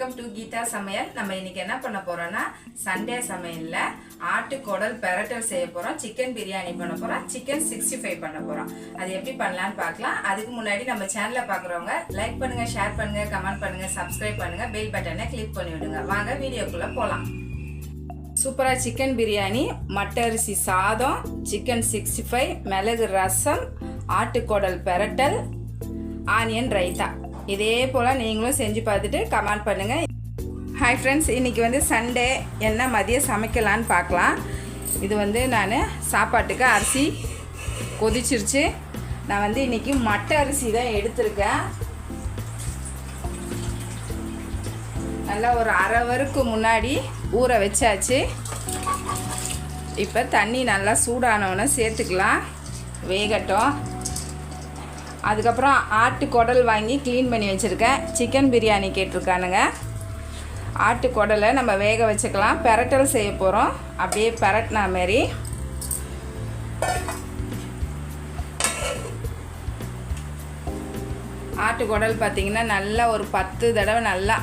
Welcome to Geetha சமையல். நம்ம இன்னைக்கு என்ன பண்ண போறோம்னா சண்டே சமையல்ல ஆட்டு குடல் பெரட்டல் செய்ய போறோம் சிக்கன் பிரியாணி பண்ண போறோம் சிக்கன் சிக்ஸ்டி ஃபைவ் பண்ண போறோம். அது எப்படி பண்ணலாம்னு பார்க்கலாம். அதுக்கு முன்னாடி நம்ம சேனலை பாக்குறவங்க லைக் பண்ணுங்க ஷேர் பண்ணுங்க கமெண்ட் பண்ணுங்க சப்ஸ்கிரைப் பண்ணுங்க பெல் பட்டனை கிளிக் பண்ணி விடுங்க. வாங்க வீடியோக்குள்ள போலாம். சூப்பராக சிக்கன் பிரியாணி மட்டை அரிசி சாதம் சிக்கன் சிக்ஸ்டி ஃபைவ் மிளகு ரசம் ஆட்டுக்குடல் பெரட்டல் ஆனியன் ரைத்தா இதே போல் நீங்களும் செஞ்சு பார்த்துட்டு கமெண்ட் பண்ணுங்கள் ஹாய் ஃப்ரெண்ட்ஸ் இன்றைக்கி வந்து சண்டே என்ன மதியம் சமைக்கலான்னு பார்க்கலாம். இது வந்து நான் சாப்பாட்டுக்கு அரிசி கொதிச்சிருச்சு. நான் வந்து இன்றைக்கி மட்டை அரிசி தான் எடுத்திருக்கேன். நல்லா ஒரு அரை வருக்கு முன்னாடி ஊற வச்சாச்சு. இப்போ தண்ணி நல்லா சூடானவுடனே சேர்த்துக்கலாம். வேகட்டும். அதுக்கப்புறம் ஆட்டு குடல் வாங்கி க்ளீன் பண்ணி வச்சுருக்கேன். சிக்கன் பிரியாணி கேட்டிருக்கானுங்க. ஆட்டு குடலை நம்ம வேக வச்சுக்கலாம். பெரட்டல் செய்ய போகிறோம் அப்படியே பெரட்டினா மாரி. ஆட்டு குடல் பார்த்திங்கன்னா நல்லா ஒரு பத்து தடவை நல்லா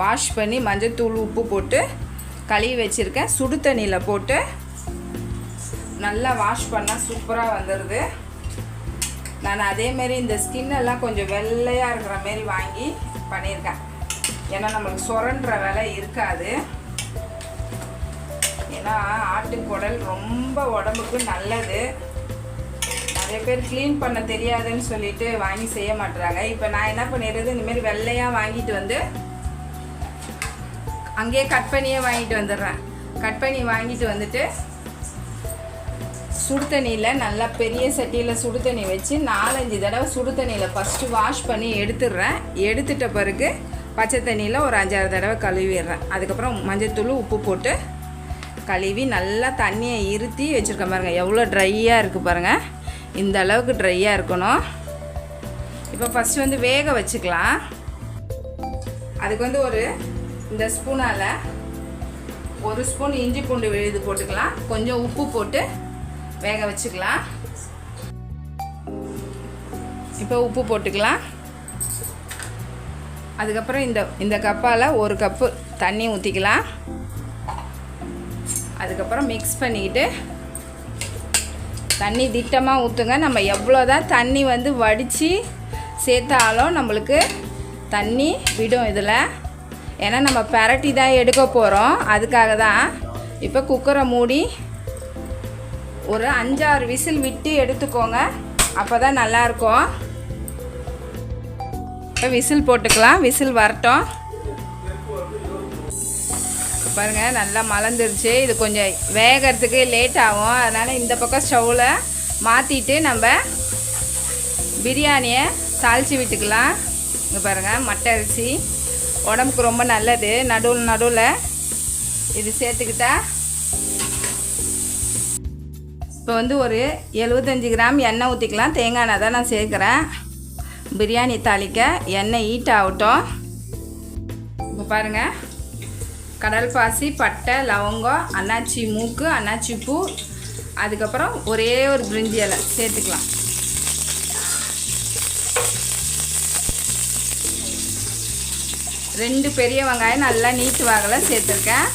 வாஷ் பண்ணி மஞ்சத்தூள் உப்பு போட்டு கழுவி வச்சுருக்கேன். சுடு தண்ணியில் போட்டு நல்லா வாஷ் பண்ணால் சூப்பராக வந்துடுது நான் அதேமாரி இந்த ஸ்கின்னெல்லாம் கொஞ்சம் வெள்ளையாக இருக்கிற மாரி வாங்கி பண்ணியிருக்கேன். ஏன்னா நம்மளுக்கு சுரண்டுற வேலை இருக்காது. ஏன்னா ஆட்டுக்குடல் ரொம்ப உடம்புக்கு நல்லது. நிறைய பேர் க்ளீன் பண்ண தெரியாதுன்னு சொல்லிட்டு வாங்கி செய்ய மாட்டுறாங்க இப்போ நான் என்ன பண்ணிடுறது? இந்தமாரி வெள்ளையாக வாங்கிட்டு வந்து அங்கேயே கட் பண்ணியே வாங்கிட்டு வந்துடுறேன். கட் பண்ணி வாங்கிட்டு வந்துட்டு சுடு தண்ணியில் நல்லா பெரிய சட்டியில் சுடு தண்ணி வச்சு நாலஞ்சு தடவை சுடு தண்ணியில் ஃபஸ்ட்டு வாஷ் பண்ணி எடுத்துடுறேன். எடுத்துட்ட பிறகு பச்சை தண்ணியில் ஒரு அஞ்சாறு தடவை கழுவிடுறேன். அதுக்கப்புறம் மஞ்சத்தூள் உப்பு போட்டு கழுவி நல்லா தண்ணியை இருத்தி வச்சுருக்கேன் பாருங்கள் எவ்வளோ ட்ரையாக இருக்குது பாருங்கள் இந்த அளவுக்கு ட்ரையாக இருக்கணும். இப்போ ஃபஸ்ட்டு வந்து வேக வச்சுக்கலாம். அதுக்கு வந்து ஒரு இந்த ஸ்பூனால் ஒரு ஸ்பூன் இஞ்சி பூண்டு விழுது போட்டுக்கலாம். கொஞ்சம் உப்பு போட்டு வேக வச்சுக்கலாம். இப்போ உப்பு போட்டுக்கலாம். அதுக்கப்புறம் இந்த இந்த கப்பால் ஒரு கப்பு தண்ணி ஊற்றிக்கலாம் அதுக்கப்புறம் மிக்ஸ் பண்ணிக்கிட்டு தண்ணி திட்டமாக ஊற்றுங்க நம்ம எவ்வளோ தான் தண்ணி வந்து வடித்து சேர்த்தாலும் நம்மளுக்கு தண்ணி விடும் இதில். ஏன்னா நம்ம பரட்டி தான் எடுக்க போகிறோம் அதுக்காக தான் இப்போ குக்கரை மூடி ஒரு அஞ்சாறு விசில் விட்டு எடுத்துக்கோங்க. அப்போ தான் நல்லாயிருக்கும். இப்போ விசில் போட்டுக்கலாம். விசில் வரட்டும். பாருங்கள் நல்லா மலர்ந்துருச்சு. இது கொஞ்சம் வேகிறதுக்கு லேட் ஆகும். அதனால் இந்த பக்கம் ஸ்டவ்வில் மாற்றிட்டு நம்ம பிரியாணியை தாளித்து விட்டுக்கலாம். இங்கே பாருங்கள் மட்டை அரிசி. உடம்புக்கு ரொம்ப நல்லது. நடுவில் நடுவில் இது சேர்த்துக்கிட்டா இப்போ வந்து ஒரு எழுபத்தஞ்சி கிராம் எண்ணெய் ஊற்றிக்கலாம் தேங்காய் எண்ணெய் தான் நான் சேர்க்குறேன். பிரியாணி தாளிக்க எண்ணெய் ஹீட் ஆகட்டும். இப்போ பாருங்கள் கடல் பாசி பட்டை லவங்கம் அன்னாச்சி மூக்கு அன்னாச்சி பூ. அதுக்கப்புறம் ஒரே ஒரு பிரிஞ்சி இலை சேர்த்துக்கலாம். ரெண்டு பெரிய வெங்காயம் நல்லா நீட்டு வாகலை சேர்த்துருக்கேன்.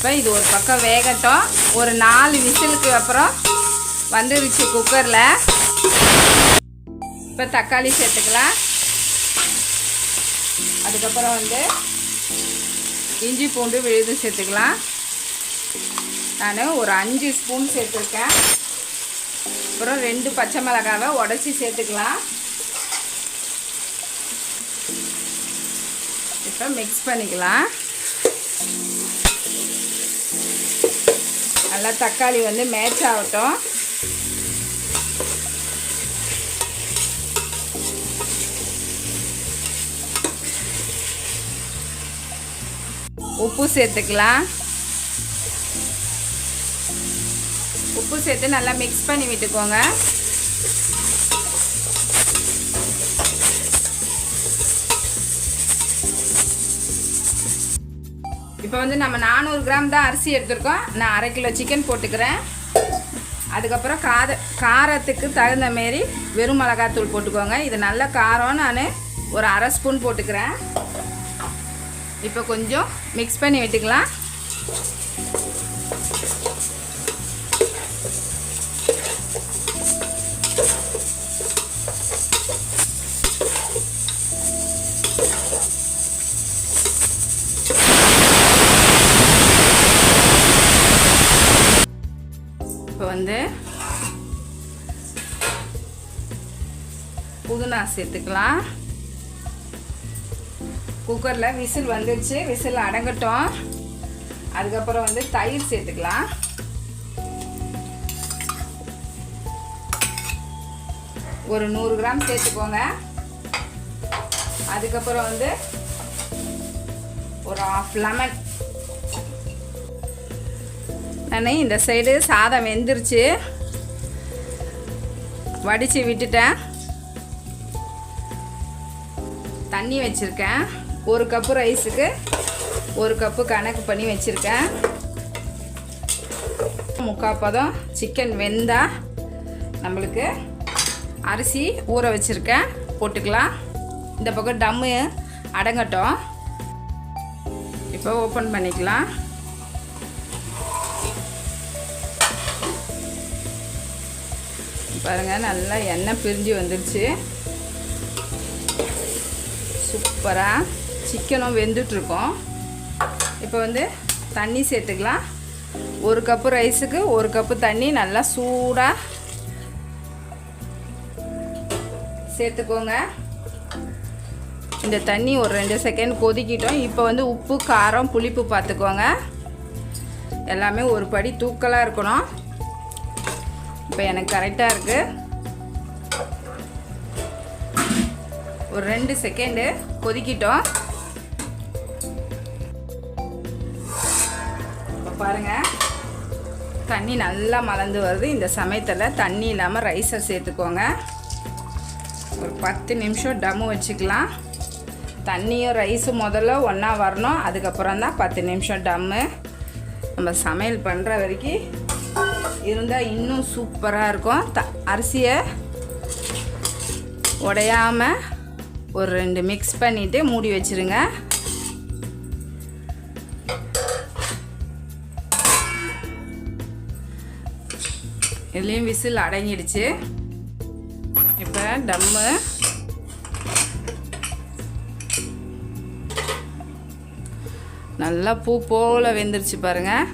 இப்போ இது ஒரு பக்கம் வேகட்டும். ஒரு நாலு விசிலுக்கு அப்புறம் வந்துருச்சு குக்கரில். இப்போ தக்காளி சேர்த்துக்கலாம். அதுக்கப்புறம் வந்து இஞ்சி பூண்டு விழுது சேர்த்துக்கலாம். நான் ஒரு அஞ்சு ஸ்பூன் சேர்த்துருக்கேன். அப்புறம் ரெண்டு பச்சை மிளகாவை உடச்சி சேர்த்துக்கலாம். இப்போ மிக்ஸ் பண்ணிக்கலாம். நல்லா தக்காளி வந்து மேட்ச் ஆகட்டும். உப்பு சேர்த்துக்கலாம். உப்பு சேர்த்து நல்லா மிக்ஸ் பண்ணி விட்டுக்கோங்க. இப்போ வந்து நம்ம நானூறு கிராம் தான் அரிசி எடுத்திருக்கோம். நான் அரை கிலோ சிக்கன் போட்டுக்கிறேன். அதுக்கப்புறம் காத காரத்துக்கு தகுந்த மாரி வெறும் மிளகாத்தூள் போட்டுக்கோங்க. இது நல்ல காரம் நான் ஒரு அரை ஸ்பூன் போட்டுக்கிறேன். இப்போ கொஞ்சம் மிக்ஸ் பண்ணி விட்டுக்கலாம். சேர்த்துக்கலாம் குக்கரில் விசில் வந்துருச்சு. விசில் அடங்கட்டும். அதுக்கப்புறம் வந்து தயிர் சேர்த்துக்கலாம். ஒரு நூறு கிராம் சேர்த்துக்கோங்க. அதுக்கப்புறம் வந்து ஒரு ஆஃப் லெமன் நான் இந்த சைடு சாதம் வெந்துருச்சு. வடித்து விட்டுட்டேன். தண்ணி வச்சுருக்கேன். ஒரு கப்பு ரைஸுக்கு ஒரு கப்பு கணக்கு பண்ணி வச்சுருக்கேன். முக்கால் பதம் சிக்கன் வெந்தா நம்மளுக்கு அரிசி ஊற வச்சுருக்கேன். போட்டுக்கலாம். இந்த பக்கம் டம்மு அடங்கட்டும். இப்போ ஓப்பன் பண்ணிக்கலாம். பாருங்கள் நல்லா எண்ணெய் பிரிஞ்சு வந்துருச்சு. சூப்பராக சிக்கனும் வெந்துட்டுருக்கோம். இப்போ வந்து தண்ணி சேர்த்துக்கலாம். ஒரு கப்பு ரைஸுக்கு ஒரு கப்பு தண்ணி நல்லா சூடாக சேர்த்துக்கோங்க. இந்த தண்ணி ஒரு ரெண்டு செகண்ட் கொதிக்கிட்டோம். இப்போ வந்து உப்பு காரம் புளிப்பு பார்த்துக்கோங்க எல்லாமே ஒரு படி தூக்கலாக இருக்கணும். இப்போ எனக்கு கரெக்டாக இருக்குது ஒரு ரெண்டு செகண்டு கொதிக்கிட்டோம். இப்போ பாருங்கள் தண்ணி நல்லா மலர்ந்து வருது. இந்த சமயத்தில் தண்ணி இல்லாமல் ரைஸை சேர்த்துக்கோங்க. ஒரு பத்து நிமிஷம் டம்மு வச்சுக்கலாம். தண்ணியும் ரைஸும் முதல்ல ஒன்றா வரணும். அதுக்கப்புறம் தான் பத்து நிமிஷம் டம்மு நம்ம சமையல் பண்ணுற வரைக்கும் இருந்தால் இன்னும் சூப்பராக இருக்கும். த அரிசியை உடையாமல் ஒரு ரெண்டு மிக்ஸ் பண்ணிவிட்டு மூடி வச்சுருங்க. இதுலேயும் விசில் அடங்கிடுச்சு. இப்போ டம்மு நல்லா பூ போல் வெந்துருச்சு பாருங்கள்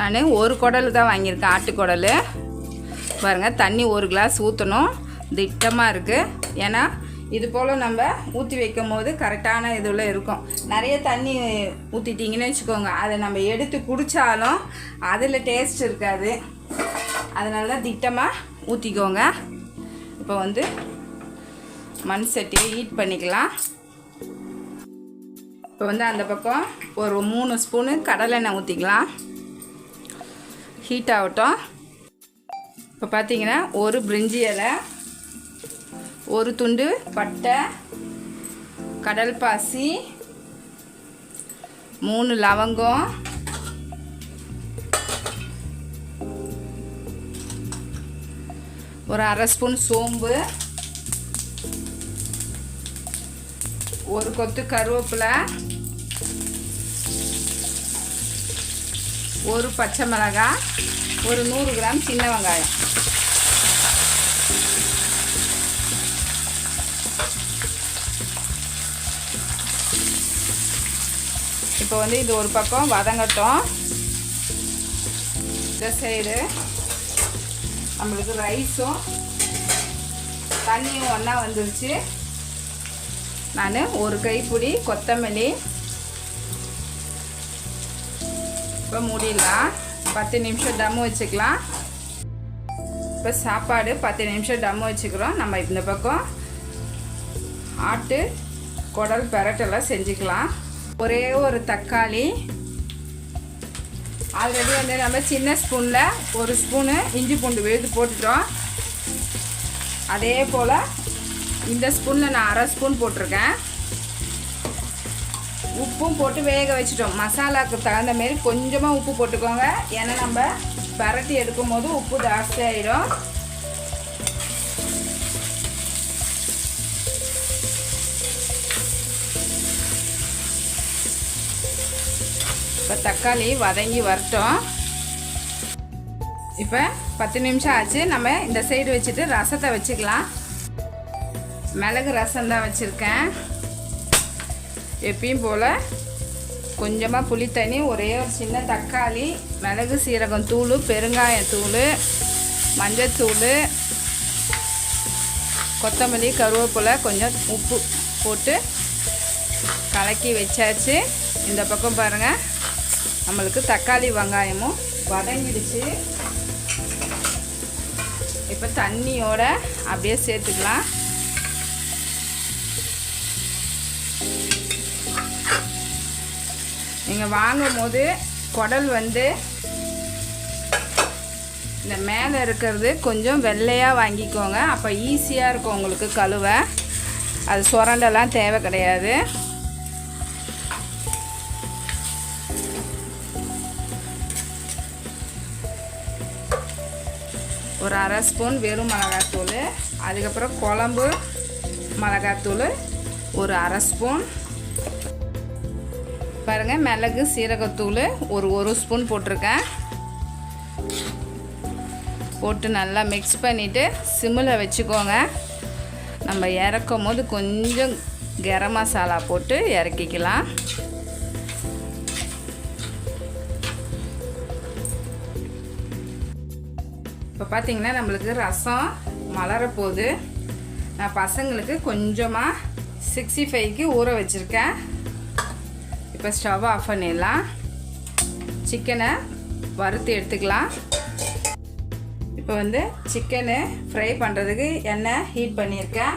நான் ஒரு குடல் தான் வாங்கியிருக்கேன் ஆட்டுக்குடல். பாருங்கள் தண்ணி ஒரு கிளாஸ் ஊற்றணும் திட்டமாக இருக்குது ஏன்னா இது போல் நம்ம ஊற்றி வைக்கும் போது கரெக்டான இதில் இருக்கும். நிறைய தண்ணி ஊற்றிட்டிங்கன்னு வச்சுக்கோங்க. அதை நம்ம எடுத்து குடித்தாலும் அதில் டேஸ்ட் இருக்காது. அதனால தான் திட்டமாக ஊற்றிக்கோங்க இப்போ வந்து மண் சட்டியை ஹீட் பண்ணிக்கலாம். இப்போ வந்து அந்த பக்கம் ஒரு மூணு ஸ்பூனு கடலெண்ணெய் ஊற்றிக்கலாம் ஹீட் ஆகட்டும். இப்போ பார்த்தீங்கன்னா ஒரு பிரிஞ்சி இலை ஒரு துண்டு பட்டை கடல் பாசி மூணு லவங்கம் ஒரு அரை ஸ்பூன் சோம்பு ஒரு கொத்து கருவேப்பிலை ஒரு பச்சை மிளகாய் ஒரு நூறு கிராம் சின்ன வெங்காயம். இப்போ வந்து இது ஒரு பக்கம் வதங்கட்டும். இந்த சைடு நம்மளுக்கு ரைஸும் தண்ணியும் ஒன்றா வந்துருச்சு. நான் ஒரு கைப்பிடி கொத்தமல்லி இப்போ மூடிடலாம். பத்து நிமிஷம் தம்மு வச்சுக்கலாம். இப்போ சாப்பாடு பத்து நிமிஷம் டம் வச்சுக்கிறோம். நம்ம இந்த பக்கம் ஆட்டு குடல் பெரட்டெல்லாம் செஞ்சுக்கலாம். ஒரே ஒரு தக்காளி. ஆல்ரெடி வந்து நம்ம சின்ன ஸ்பூனில் ஒரு ஸ்பூனு இஞ்சி பூண்டு விழுது போட்டுட்டோம். அதே போல் இந்த ஸ்பூனில் நான் அரை ஸ்பூன் போட்டிருக்கேன். உப்பும் போட்டு வேக வச்சிட்டோம். மசாலாவுக்கு தகுந்த மாரி கொஞ்சமாக உப்பு போட்டுக்கோங்க. ஏன்னா நம்ம பரட்டி எடுக்கும் போது உப்பு ஜாஸ்தி ஆகிடும் இப்போ தக்காளி வதங்கி வரட்டும். இப்போ பத்து நிமிஷம் ஆச்சு. நம்ம இந்த சைடு வச்சுட்டு ரசத்தை வச்சுக்கலாம். மிளகு ரசம் தான் வச்சுருக்கேன். எப்பயும் போல் கொஞ்சமாக புளித்தண்ணி ஒரே ஒரு சின்ன தக்காளி மிளகு சீரகம் தூள் பெருங்காயத்தூள் மஞ்சத்தூள் கொத்தமல்லி கருவேப்பிலை கொஞ்சம் உப்பு போட்டு கலக்கி வச்சாச்சு. இந்த பக்கம் பாருங்கள் நம்மளுக்கு தக்காளி வெங்காயமும் வதங்கிடுச்சு. இப்போ தண்ணியோட அப்படியே சேர்த்துக்கலாம். நீங்கள் வாங்கும் போது குடல் வந்து இந்த மேலே இருக்கிறது கொஞ்சம் வெள்ளையாக வாங்கிக்கோங்க. அப்போ ஈஸியாக இருக்கும் உங்களுக்கு கழுவ. அது சுரண்டெல்லாம் தேவை கிடையாது. ஒரு அரை ஸ்பூன் வெறும் மிளகாத்தூள். அதுக்கப்புறம் குழம்பு மிளகாத்தூள் ஒரு அரை ஸ்பூன். பாருங்கள் மிளகு சீரகத்தூள் ஒரு ஒரு ஸ்பூன் போட்டிருக்கேன். போட்டு நல்லா மிக்ஸ் பண்ணிவிட்டு சிம்மில் வச்சுக்கோங்க. நம்ம இறக்கும் போது கொஞ்சம் கரம் மசாலா போட்டு இறக்கிக்கலாம். இப்போ பார்த்தீங்கன்னா நம்மளுக்கு ரசம் மலர போகுது. நான் பசங்களுக்கு கொஞ்சமாக சிக்ஸ்டி ஃபைவ்க்கு ஊற வச்சுருக்கேன். இப்போ ஸ்டவ் ஆஃப் பண்ணிடலாம். சிக்கனை வறுத்து எடுத்துக்கலாம். இப்போ வந்து சிக்கனு ஃப்ரை பண்ணுறதுக்கு எண்ணெய் ஹீட் பண்ணியிருக்கேன்.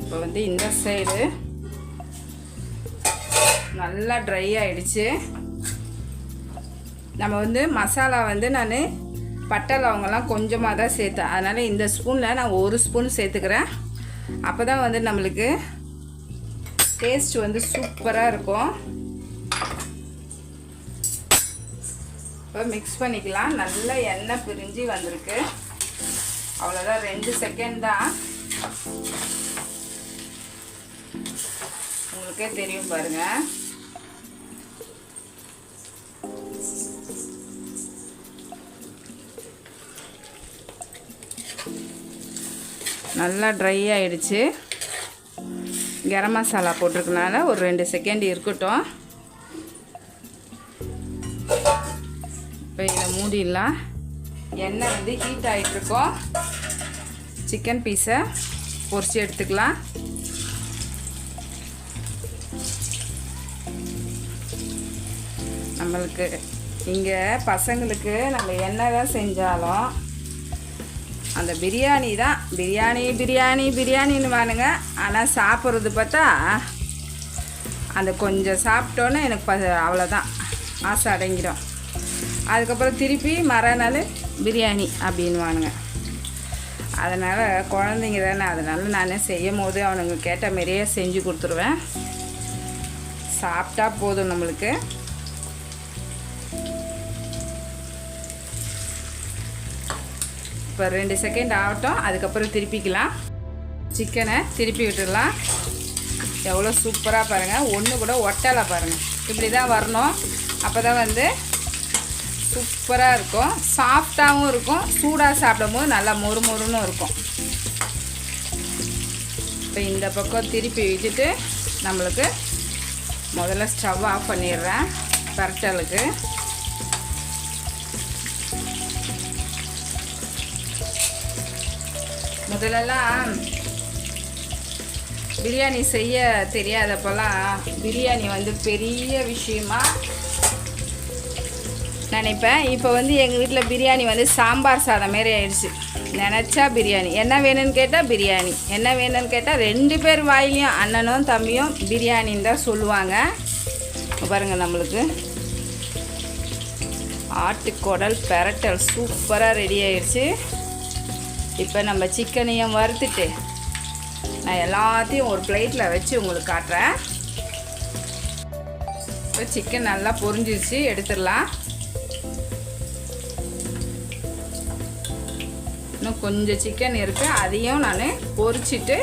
இப்போ வந்து இந்த சைடு நல்லா ட்ரை ஆகிடுச்சு நம்ம வந்து மசாலா வந்து நான் பட்டை லவங்கெல்லாம் கொஞ்சமாக தான் சேர்த்தேன். அதனால் இந்த ஸ்பூனில் நான் ஒரு ஸ்பூன் சேர்த்துக்கிறேன். அப்போ தான் வந்து நம்மளுக்கு டேஸ்ட் வந்து சூப்பராக இருக்கும். இப்போ மிக்ஸ் பண்ணிக்கலாம். நல்ல எண்ணெய் பிரிஞ்சு வந்திருக்கு. அவ்வளோதான் ரெண்டு செகண்ட் தான். உங்களுக்கே தெரியும் பாருங்கள் நல்லா ட்ரை ஆயிடுச்சு. கரம் மசாலா போட்டிருக்கனால ஒரு ரெண்டு செகண்ட் இருக்கட்டும். இப்போ இதை மூடிடலாம். எண்ணெய் வந்து ஹீட் ஆகிட்ருக்கோம் சிக்கன் பீஸை பொரிச்சு எடுத்துக்கலாம். நம்மளுக்கு இங்கே பசங்களுக்கு நம்ம என்ன தான் செஞ்சாலும் அந்த பிரியாணி தான். பிரியாணி பிரியாணி பிரியாணின்னு வானுங்க. ஆனால் சாப்பிட்றது பார்த்தா அந்த கொஞ்சம் சாப்பிட்டோன்னே எனக்கு ப அவ்வளோதான் ஆசை அடங்கிடும். அதுக்கப்புறம் திருப்பி மறுநாள் பிரியாணி அப்படின்வானுங்க அதனால் குழந்தைங்க தானே அதனால் நான் செய்யும் போது அவனுங்க கேட்ட மாரியே செஞ்சு கொடுத்துருவேன். சாப்பிட்டா போதும் நம்மளுக்கு. இப்போ ரெண்டு செகண்ட் ஆகட்டும் அதுக்கப்புறம் திருப்பிக்கலாம். சிக்கனை திருப்பி விட்டுடலாம். எவ்வளோ சூப்பராக பாருங்கள் ஒன்று கூட ஒட்டலை பாருங்கள் இப்படி தான் வரணும். அப்போ தான் வந்து சூப்பராக இருக்கும். சாஃப்டாகவும் இருக்கும். சூடாக சாப்பிடும்போது நல்லா மொறு மொறுன்னு இருக்கும். இப்போ இந்த பக்கம் திருப்பி விட்டுட்டு நம்மளுக்கு முதல்ல ஸ்டவ் ஆஃப் பண்ணிடுறேன். பரட்டலுக்கு. முதல்லலாம் பிரியாணி செய்ய தெரியாதப்பெல்லாம் பிரியாணி வந்து பெரிய விஷயமா நினைப்பேன். இப்போ வந்து எங்கள் வீட்டில் பிரியாணி வந்து சாம்பார் சாதம் மாரி ஆயிடுச்சு. நினச்சா பிரியாணி. என்ன வேணும்னு கேட்டால் பிரியாணி. என்ன வேணும்னு கேட்டால் ரெண்டு பேர் வாயிலையும் அண்ணனும் தம்பியும் பிரியாணின்னு தான் சொல்லுவாங்க. பாருங்கள் நம்மளுக்கு. ஆட்டுக்குடல் பெரட்டல் சூப்பராக ரெடி ஆயிடுச்சு. இப்போ நம்ம சிக்கனையும் வறுத்துட்டு நான் எல்லாத்தையும் ஒரு பிளேட்டில் வச்சு உங்களுக்கு காட்டுறேன். இப்போ சிக்கன் நல்லா பொரிஞ்சிருச்சு எடுத்துடலாம். இன்னும் கொஞ்சம் சிக்கன் இருக்குது அதையும் நான் பொரிச்சிட்டு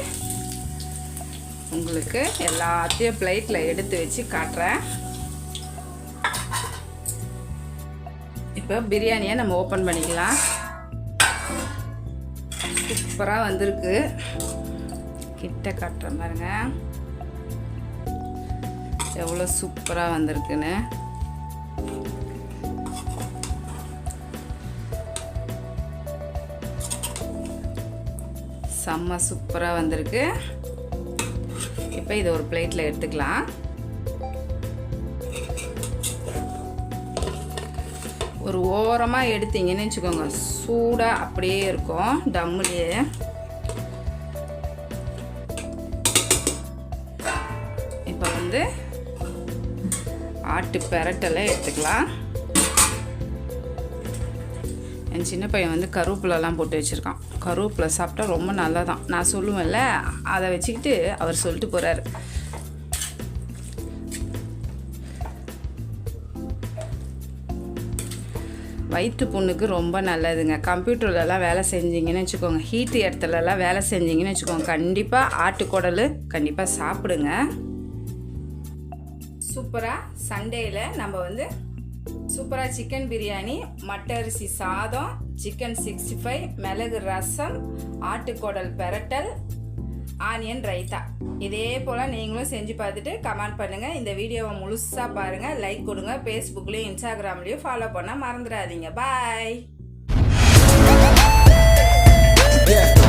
உங்களுக்கு எல்லாத்தையும் பிளேட்டில் எடுத்து வச்சு காட்டுறேன். இப்போ பிரியாணியை நம்ம ஓப்பன் பண்ணிக்கலாம். சூப்பராக வந்திருக்கு. கிட்ட காட்டுறேன் பாருங்க. எவ்வளோ சூப்பராக வந்திருக்குன்னு. செம்ம சூப்பராக வந்திருக்கு. இப்போ இதை ஒரு பிளேட்டில் எடுத்துக்கலாம். ஒரு ஓரமாக எடுத்தீங்கன்னு வச்சுக்கோங்க. சூடாக அப்படியே இருக்கும். டம்முலேயே. இப்போ வந்து ஆட்டு பெரட்டெல்லாம் எடுத்துக்கலாம். என் சின்ன பையன் வந்து கருவேப்பிலலாம் போட்டு வச்சுருக்கான். கருவேப்பிலை சாப்பிட்டா ரொம்ப நல்லதான். நான் சொல்லுவேன்ல அதை வச்சுக்கிட்டு அவர் சொல்லிட்டு போகிறாரு வயிற்று புண்ணுக்கு ரொம்ப நல்லதுங்க. கம்ப்யூட்டர்லலாம் வேலை செஞ்சீங்கன்னு வச்சுக்கோங்க. ஹீட் இடத்துலலாம் வேலை செஞ்சீங்கன்னு வச்சுக்கோங்க. கண்டிப்பாக ஆட்டுக்குடல் கண்டிப்பாக சாப்பிடுங்க. சூப்பராக சண்டேயில் நம்ம வந்து சூப்பராக சிக்கன் பிரியாணி மட்டை அரிசி சாதம் சிக்கன் சிக்ஸ்டி ஃபைவ் மிளகு ரசம் ஆட்டுக்குடல் பெரட்டல் ஆனியன் ரைத்தா. இதே போல் நீங்களும் செஞ்சு பார்த்துட்டு கமெண்ட் பண்ணுங்கள் இந்த வீடியோவை முழுசாக பாருங்கள் லைக் கொடுங்க. ஃபேஸ்புக்லேயும் இன்ஸ்டாகிராம்லேயும் ஃபாலோ பண்ண மறந்துடாதீங்க. பாய் Yeah.